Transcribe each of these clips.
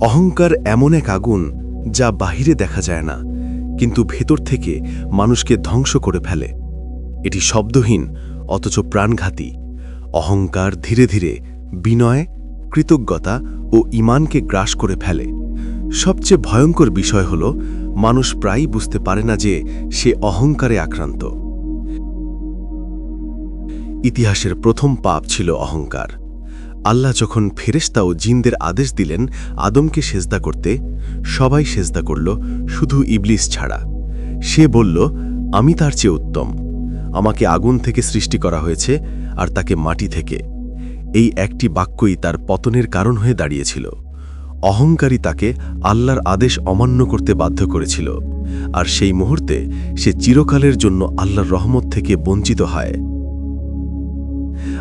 অহংকার এমন এক আগুন যা বাহিরে দেখা যায় না, কিন্তু ভেতর থেকে মানুষকে ধ্বংস করে ফেলে। এটি শব্দহীন, অথচ প্রাণঘাতী। অহংকার ধীরে ধীরে বিনয়, কৃতজ্ঞতা ও ইমানকে গ্রাস করে ফেলে। সবচেয়ে ভয়ঙ্কর বিষয় হল, মানুষ প্রায়ই বুঝতে পারে না যে সে অহংকারে আক্রান্ত। ইতিহাসের প্রথম পাপ ছিল অহংকার। আল্লাহ যখন ফেরেশতা ও জিনদের আদেশ দিলেন আদমকে সেজদা করতে, সবাই সেজদা করল, শুধু ইবলিস ছাড়া। সে বলল, আমি তার চেয়ে উত্তম। আমাকে আগুন থেকে সৃষ্টি করা হয়েছে আর তাকে মাটি থেকে। এই একটি বাক্যই তার পতনের কারণ হয়ে দাঁড়িয়েছিল। অহংকারী তাকে আল্লাহর আদেশ অমান্য করতে বাধ্য করেছিল। আর সেই মুহূর্তে সে চিরকালের জন্য আল্লাহর রহমত থেকে বঞ্চিত হয়।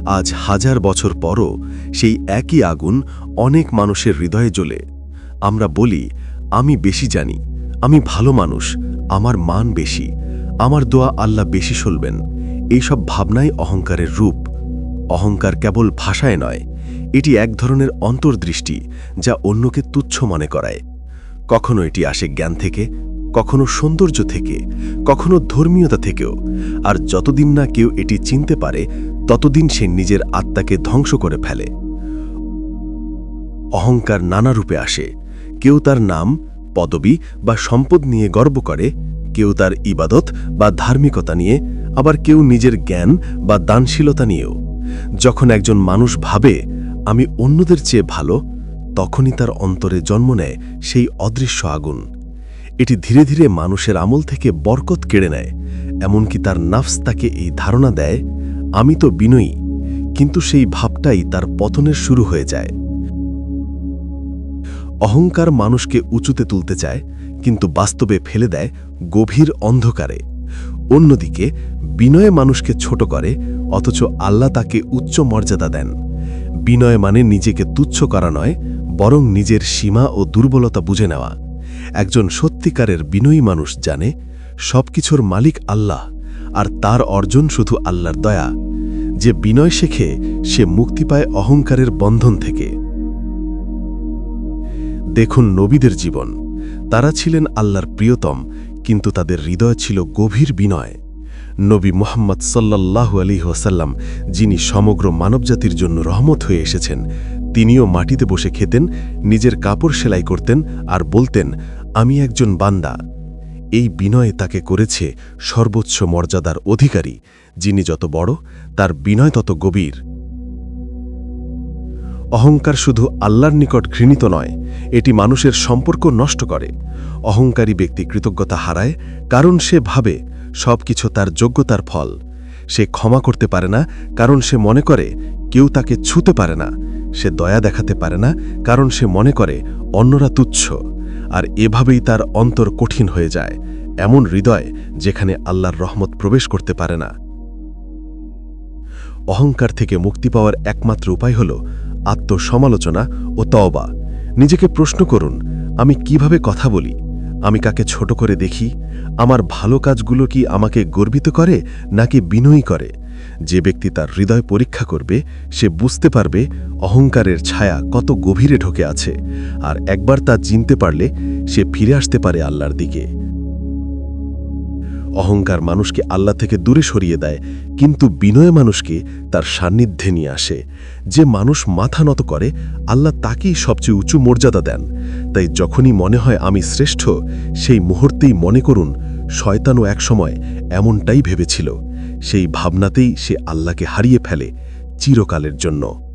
আজ হাজার বছর পরও সেই একই আগুন অনেক মানুষের হৃদয়ে জ্বলে। আমরা বলি, আমি বেশি জানি, আমি ভালো মানুষ, আমার মান বেশি, আমার দোয়া আল্লাহ বেশি সলবেন। এইসব ভাবনাই অহংকারের রূপ। অহংকার কেবল ভাষায় নয়, এটি এক ধরনের অন্তর্দৃষ্টি যা অন্যকে তুচ্ছ মনে করায়। কখনো এটি আসে জ্ঞান থেকে কখনো সৌন্দর্য থেকে, কখনো ধর্মীয়তা থেকেও, আর যতদিন না কেউ এটি চিনতে পারে, ততদিন সে নিজের আত্মাকে ধ্বংস করে ফেলে। অহংকার নানা রূপে আসে। কেউ তার নাম, পদবি বা সম্পদ নিয়ে গর্ব করে, কেউ তার ইবাদত বা ধার্মিকতা নিয়ে, আবার কেউ নিজের জ্ঞান বা দানশীলতা নিয়েও। যখন একজন মানুষ ভাবে, আমি অন্যদের চেয়ে ভালো তখনই তার অন্তরে জন্ম নেয় সেই অদৃশ্য আগুন। এটি ধীরে ধীরে মানুষের আমল থেকে বরকত কেড়ে নেয়, এমনকি তার নাফস তাকে এই ধারণা দেয়, আমি তো বিনয়ী, কিন্তু সেই ভাবটাই তার পতনের শুরু হয়ে যায়। অহংকার মানুষকে উঁচুতে তুলতে চায়, কিন্তু বাস্তবে ফেলে দেয় গভীর অন্ধকারে। অন্যদিকে, বিনয় মানুষকে ছোট করে, অথচ আল্লাহ তাকে উচ্চ মর্যাদা দেন। বিনয় মানে নিজেকে তুচ্ছ করা নয়, বরং নিজের সীমা ও দুর্বলতা বুঝে নেওয়া। একজন সত্যিকারের বিনয়ী মানুষ জানে, সবকিছুর মালিক আল্লাহ, আর তার অর্জন শুধু আল্লাহর দয়া। যে বিনয় শেখে, সে মুক্তি পায় অহংকারের বন্ধন থেকে। দেখুন নবীদের জীবন। তারা ছিলেন আল্লাহর প্রিয়তম, কিন্তু তাদের হৃদয় ছিল গভীর বিনয়। নবী মোহাম্মদ সাল্লাল্লাহু আলী ওসাল্লাম যিনি সমগ্র মানবজাতির জন্য রহমত হয়ে এসেছেন, তিনিও মাটিতে বসে খেতেন, নিজের কাপড় সেলাই করতেন, আর বলতেন আমি একজন বান্দা। এই বিনয়ে তাকে করেছে সর্বোচ্চ মর্যাদার অধিকারী, যিনি যত বড়, তার বিনয় তত গভীর। অহংকার শুধু আল্লাহর নিকট ঘৃণিত নয়, এটি মানুষের সম্পর্ক নষ্ট করে। অহংকারী ব্যক্তি কৃতজ্ঞতা হারায়, কারণ সে ভাবে সবকিছু তার যোগ্যতার ফল। সে ক্ষমা করতে পারে না, কারণ সে মনে করে কেউ তাকে ছুতে পারে না। সে দয়া দেখাতে পারে না, কারণ সে মনে করে অন্যরা তুচ্ছ। আর এভাবেই তার অন্তর কঠিন হয়ে যায়, এমন হৃদয় যেখানে আল্লাহর রহমত প্রবেশ করতে পারে না। অহংকার থেকে মুক্তি পাওয়ার একমাত্র উপায় হল আত্মসমালোচনা ও তওবা। নিজেকে প্রশ্ন করুন, আমি কীভাবে কথা বলি? আমি কাকে ছোট করে দেখি? আমার ভালো কাজগুলো কি আমাকে গর্বিত করে নাকি বিনয়ী করে? যে ব্যক্তি তার হৃদয় পরীক্ষা করবে, সে বুঝতে পারবে অহংকারের ছায়া কত গভীরে ঢোকে আছে, আর একবার তা চিনতে পারলে সে ফিরে আসতে পারে আল্লাহর দিকে। অহংকার মানুষকে আল্লাহ থেকে দূরে সরিয়ে দেয়, কিন্তু বিনয় মানুষকে তার সান্নিধ্যে নিয়ে আসে। যে মানুষ মাথা নত করে, আল্লাহ তাকেই সবচেয়ে উঁচু মর্যাদা দেন। তাই যখনই মনে হয় আমি শ্রেষ্ঠ, সেই মুহূর্তেই মনে করুন, শয়তানও একসময় এমনটাই ভেবেছিল। সেই ভাবনাতেই সে আল্লাহকে হারিয়ে ফেলে চিরকালের জন্য।